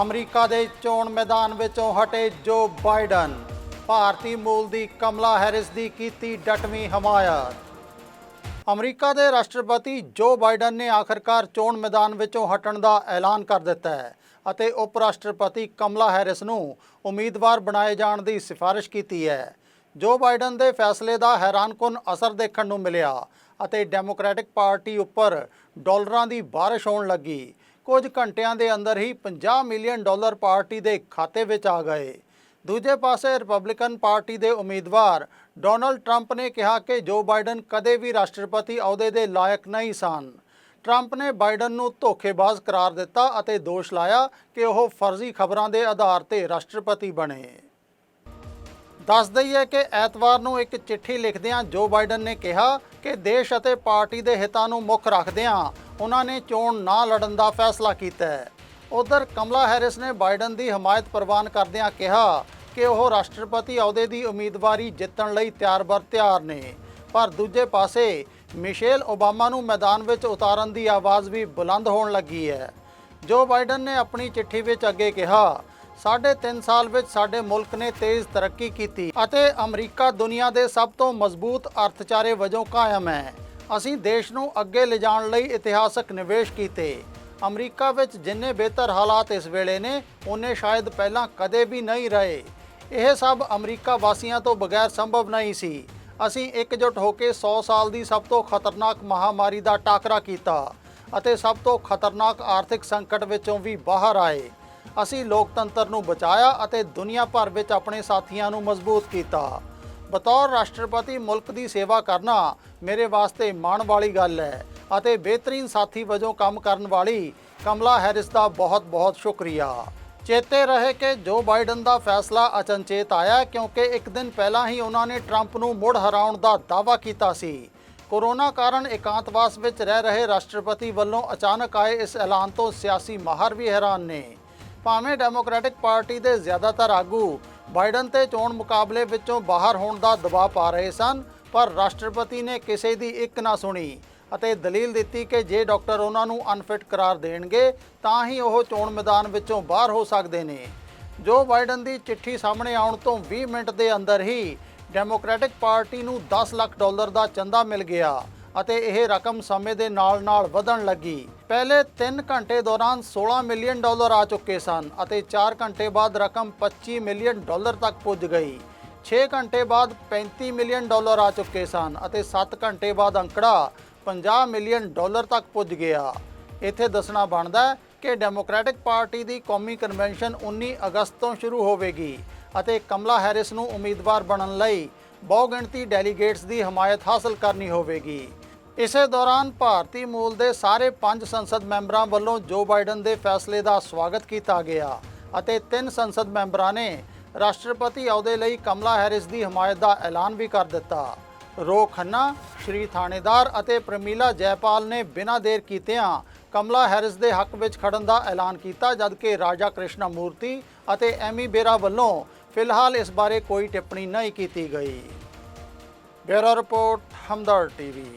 America ਦੇ ਚੋਣ ਮੈਦਾਨ ਵਿੱਚੋਂ ਹਟੇ ਜੋ ਬਾਈਡਨ। ਭਾਰਤੀ ਮੂਲ ਦੀ ਕਮਲਾ ਹੈਰਿਸ ਦੀ ਕੀਤੀ ਡਟਵੀਂ ਹਮਾਇਤ। ਅਮਰੀਕਾ ਦੇ ਰਾਸ਼ਟਰਪਤੀ ਜੋ ਬਾਈਡਨ ਨੇ ਆਖਰਕਾਰ ਚੋਣ ਮੈਦਾਨ ਵਿੱਚੋਂ ਹਟਣ ਦਾ ਐਲਾਨ ਕਰ ਦਿੱਤਾ ਹੈ ਅਤੇ ਉਪ ਰਾਸ਼ਟਰਪਤੀ ਕਮਲਾ ਹੈਰਿਸ ਨੂੰ ਉਮੀਦਵਾਰ ਬਣਾਏ ਜਾਣ ਦੀ ਸਿਫਾਰਿਸ਼ ਕੀਤੀ ਹੈ। ਜੋ ਬਾਈਡਨ ਦੇ ਫੈਸਲੇ ਦਾ ਹੈਰਾਨਕੁਨ ਅਸਰ ਦੇਖਣ ਨੂੰ ਮਿਲਿਆ ਅਤੇ ਡੈਮੋਕ੍ਰੈਟਿਕ ਪਾਰਟੀ ਉੱਪਰ ਡਾਲਰਾਂ ਦੀ ਬਾਰਿਸ਼ ਹੋਣ ਲੱਗੀ। ਕੁਝ ਘੰਟਿਆਂ ਦੇ ਅੰਦਰ ਹੀ 50 ਮਿਲੀਅਨ ਡਾਲਰ ਪਾਰਟੀ ਦੇ ਖਾਤੇ ਵਿੱਚ ਆ ਗਏ। ਦੂਜੇ ਪਾਸੇ ਰਿਪਬਲਿਕਨ ਪਾਰਟੀ ਦੇ ਉਮੀਦਵਾਰ ਡੋਨਲਡ ਟਰੰਪ ਨੇ ਕਿਹਾ ਕਿ ਜੋ ਬਾਈਡਨ ਕਦੇ ਵੀ ਰਾਸ਼ਟਰਪਤੀ ਅਹੁਦੇ ਦੇ ਲਾਇਕ ਨਹੀਂ ਸਨ। ਟਰੰਪ ਨੇ ਬਾਈਡਨ ਨੂੰ ਧੋਖੇਬਾਜ਼ ਕਰਾਰ ਦਿੱਤਾ ਅਤੇ ਦੋਸ਼ ਲਾਇਆ ਕਿ ਉਹ ਫਰਜ਼ੀ ਖਬਰਾਂ ਦੇ ਆਧਾਰ ਤੇ ਰਾਸ਼ਟਰਪਤੀ ਬਣੇ। ਦੱਸ ਦਈਏ ਕਿ ਐਤਵਾਰ ਨੂੰ ਇੱਕ ਚਿੱਠੀ ਲਿਖਦਿਆਂ ਜੋ ਬਾਈਡਨ ਨੇ ਕਿਹਾ ਕਿ ਦੇਸ਼ ਅਤੇ ਪਾਰਟੀ ਦੇ ਹਿੱਤਾਂ ਨੂੰ ਮੁੱਖ ਰੱਖਦਿਆਂ ਉਹਨਾਂ ਨੇ ਚੋਣ ਨਾ ਲੜਨ ਦਾ ਫੈਸਲਾ ਕੀਤਾ ਹੈ। ਉਧਰ ਕਮਲਾ ਹੈਰਿਸ ਨੇ ਬਾਈਡਨ ਦੀ ਹਮਾਇਤ ਪ੍ਰਵਾਨ ਕਰਦਿਆਂ ਕਿਹਾ ਕਿ ਉਹ ਰਾਸ਼ਟਰਪਤੀ ਅਹੁਦੇ ਦੀ ਉਮੀਦਵਾਰੀ ਜਿੱਤਣ ਲਈ ਤਿਆਰ-ਬਰ ਤਿਆਰ ਨੇ। ਪਰ ਦੂਜੇ ਪਾਸੇ, ਮਿਸ਼ੇਲ ਓਬਾਮਾ ਨੂੰ ਮੈਦਾਨ ਵਿੱਚ ਉਤਾਰਨ ਦੀ ਆਵਾਜ਼ ਵੀ ਬੁਲੰਦ ਹੋਣ ਲੱਗੀ ਹੈ। ਜੋ ਬਾਈਡਨ ਨੇ ਆਪਣੀ ਚਿੱਠੀ ਵਿੱਚ ਅੱਗੇ ਕਿਹਾ, ਸਾਢੇ ਤਿੰਨ ਸਾਲ ਵਿੱਚ ਸਾਡੇ ਮੁਲਕ ਨੇ ਤੇਜ਼ ਤਰੱਕੀ ਕੀਤੀ ਅਤੇ ਅਮਰੀਕਾ ਦੁਨੀਆ ਦੇ ਸਭ ਤੋਂ ਮਜ਼ਬੂਤ ਅਰਥਚਾਰੇ ਵਜੋਂ ਕਾਇਮ ਹੈ। ਅਸੀਂ ਦੇਸ਼ ਨੂੰ ਅੱਗੇ ਲਿਜਾਣ ਲਈ ਇਤਿਹਾਸਕ ਨਿਵੇਸ਼ ਕੀਤੇ। ਅਮਰੀਕਾ ਵਿੱਚ ਜਿੰਨੇ ਬਿਹਤਰ ਹਾਲਾਤ ਇਸ ਵੇਲੇ ਨੇ ਉਹਨੇ ਸ਼ਾਇਦ ਪਹਿਲਾਂ ਕਦੇ ਵੀ ਨਹੀਂ ਰਹੇ। ਇਹ ਸਭ ਅਮਰੀਕਾ ਵਾਸੀਆਂ ਤੋਂ ਬਗੈਰ ਸੰਭਵ ਨਹੀਂ ਸੀ। ਅਸੀਂ ਇਕਜੁੱਟ ਹੋ ਕੇ 100 ਸਾਲ ਦੀ ਸਭ ਤੋਂ ਖਤਰਨਾਕ ਮਹਾਮਾਰੀ ਦਾ ਟਾਕਰਾ ਕੀਤਾ ਅਤੇ ਸਭ ਤੋਂ ਖਤਰਨਾਕ ਆਰਥਿਕ ਸੰਕਟ ਵਿੱਚੋਂ ਵੀ ਬਾਹਰ ਆਏ। ਅਸੀਂ ਲੋਕਤੰਤਰ ਨੂੰ ਬਚਾਇਆ ਅਤੇ ਦੁਨੀਆ ਭਰ ਵਿੱਚ ਆਪਣੇ ਸਾਥੀਆਂ ਨੂੰ ਮਜ਼ਬੂਤ ਕੀਤਾ। ਬਤੌਰ ਰਾਸ਼ਟਰਪਤੀ ਮੁਲਕ ਦੀ ਸੇਵਾ ਕਰਨਾ ਮੇਰੇ ਵਾਸਤੇ ਮਾਣ ਵਾਲੀ ਗੱਲ ਹੈ ਅਤੇ ਬਿਹਤਰੀਨ ਸਾਥੀ ਵਜੋਂ ਕੰਮ ਕਰਨ ਵਾਲੀ ਕਮਲਾ ਹੈਰਿਸ ਦਾ ਬਹੁਤ-ਬਹੁਤ ਸ਼ੁਕਰੀਆ। ਚੇਤੇ ਰਹੇ ਕਿ ਜੋ ਬਾਈਡਨ ਦਾ ਫੈਸਲਾ ਅਚਨਚੇਤ ਆਇਆ ਕਿਉਂਕਿ ਇੱਕ ਦਿਨ ਪਹਿਲਾਂ ਹੀ ਉਹਨਾਂ ਨੇ ਟਰੰਪ ਨੂੰ ਮੁੜ ਹਰਾਉਣ ਦਾ ਦਾਅਵਾ ਕੀਤਾ ਸੀ। ਕੋਰੋਨਾ ਕਾਰਨ ਇਕਾਂਤਵਾਸ ਵਿੱਚ ਰਹਿ ਰਹੇ ਰਾਸ਼ਟਰਪਤੀ ਵੱਲੋਂ ਅਚਾਨਕ ਆਏ ਇਸ ਐਲਾਨ ਤੋਂ ਸਿਆਸੀ ਮਾਹਰ ਵੀ ਹੈਰਾਨ ਨੇ। ਭਾਵੇਂ ਡੈਮੋਕ੍ਰੈਟਿਕ ਪਾਰਟੀ ਦੇ ਜ਼ਿਆਦਾਤਰ ਆਗੂ ਬਾਈਡਨ ਤੇ ਚੋਣ ਮੁਕਾਬਲੇ ਵਿੱਚੋਂ ਬਾਹਰ ਹੋਣ ਦਾ ਦਬਾਅ ਪਾ ਰਹੇ ਸਨ, ਪਰ ਰਾਸ਼ਟਰਪਤੀ ਨੇ ਕਿਸੇ ਦੀ ਇੱਕ ਨਾ ਸੁਣੀ ਅਤੇ ਦਲੀਲ ਦਿੱਤੀ ਕਿ ਜੇ ਡਾਕਟਰ ਉਹਨਾਂ ਨੂੰ ਅਨਫਿਟ ਕਰਾਰ ਦੇਣਗੇ, ਤਾਂ ਹੀ ਉਹ ਚੋਣ ਮੈਦਾਨ ਵਿੱਚੋਂ ਬਾਹਰ ਹੋ ਸਕਦੇ ਨੇ। ਜੋ ਬਾਈਡਨ ਦੀ ਚਿੱਠੀ ਸਾਹਮਣੇ ਆਉਣ ਤੋਂ 20 ਮਿੰਟ ਦੇ ਅੰਦਰ ਹੀ ਡੈਮੋਕ੍ਰੈਟਿਕ ਪਾਰਟੀ ਨੂੰ 10 ਲੱਖ ਡਾਲਰ ਦਾ ਚੰਦਾ ਮਿਲ ਗਿਆ ਅਤੇ ਇਹ ਰਕਮ ਸਮੇਂ ਦੇ ਨਾਲ-ਨਾਲ ਵਧਣ ਲੱਗੀ। ਪਹਿਲੇ 3 ਘੰਟੇ ਦੌਰਾਨ 16 ਮਿਲੀਅਨ ਡਾਲਰ ਆ ਚੁੱਕੇ ਸਨ ਅਤੇ 4 ਘੰਟੇ ਬਾਅਦ ਰਕਮ 25 ਮਿਲੀਅਨ ਡਾਲਰ ਤੱਕ ਪੁੱਜ ਗਈ। 6 ਘੰਟੇ ਬਾਅਦ 35 ਮਿਲੀਅਨ ਡਾਲਰ ਆ ਚੁੱਕੇ ਸਨ ਅਤੇ 7 ਘੰਟੇ ਬਾਅਦ ਅੰਕੜਾ 50 ਮਿਲੀਅਨ ਡਾਲਰ ਤੱਕ ਪੁੱਜ ਗਿਆ। ਇੱਥੇ ਦੱਸਣਾ ਬਣਦਾ ਹੈ ਕਿ ਡੈਮੋਕ੍ਰੈਟਿਕ ਪਾਰਟੀ ਦੀ ਕੌਮੀ ਕਨਵੈਨਸ਼ਨ 19 ਅਗਸਤ ਤੋਂ ਸ਼ੁਰੂ ਹੋਵੇਗੀ ਅਤੇ ਕਮਲਾ ਹੈਰਿਸ ਨੂੰ ਉਮੀਦਵਾਰ ਬਣਨ ਲਈ ਬਹੁਗਿਣਤੀ ਡੈਲੀਗੇਟਸ ਦੀ ਹਮਾਇਤ ਹਾਸਲ ਕਰਨੀ ਹੋਵੇਗੀ। ਇਸੇ ਦੌਰਾਨ ਭਾਰਤੀ ਮੂਲ ਦੇ ਸਾਰੇ ਪੰਜ ਸੰਸਦ ਮੈਂਬਰਾਂ ਵੱਲੋਂ ਜੋ ਬਾਈਡਨ ਦੇ ਫੈਸਲੇ ਦਾ ਸਵਾਗਤ ਕੀਤਾ ਗਿਆ ਅਤੇ ਤਿੰਨ ਸੰਸਦ ਮੈਂਬਰਾਂ ਨੇ ਰਾਸ਼ਟਰਪਤੀ ਅਹੁਦੇ ਲਈ ਕਮਲਾ ਹੈਰਿਸ ਦੀ ਹਮਾਇਤ ਦਾ ਐਲਾਨ ਵੀ ਕਰ ਦਿੱਤਾ। ਰੋ ਖੰਨਾ, ਸ਼੍ਰੀ ਥਾਣੇਦਾਰ ਅਤੇ ਪ੍ਰਮੀਲਾ ਜੈਪਾਲ ਨੇ ਬਿਨਾਂ ਦੇਰ ਕੀਤਿਆਂ ਕਮਲਾ ਹੈਰਿਸ ਦੇ ਹੱਕ ਵਿੱਚ ਖੜਨ ਦਾ ਐਲਾਨ ਕੀਤਾ, ਜਦਕਿ ਰਾਜਾ ਕ੍ਰਿਸ਼ਨਾ ਮੂਰਤੀ ਅਤੇ ਐਮੀ ਬੇਰਾ ਵੱਲੋਂ ਫਿਲਹਾਲ ਇਸ ਬਾਰੇ ਕੋਈ ਟਿੱਪਣੀ ਨਹੀਂ ਕੀਤੀ ਗਈ। Bureau report Hamdard TV.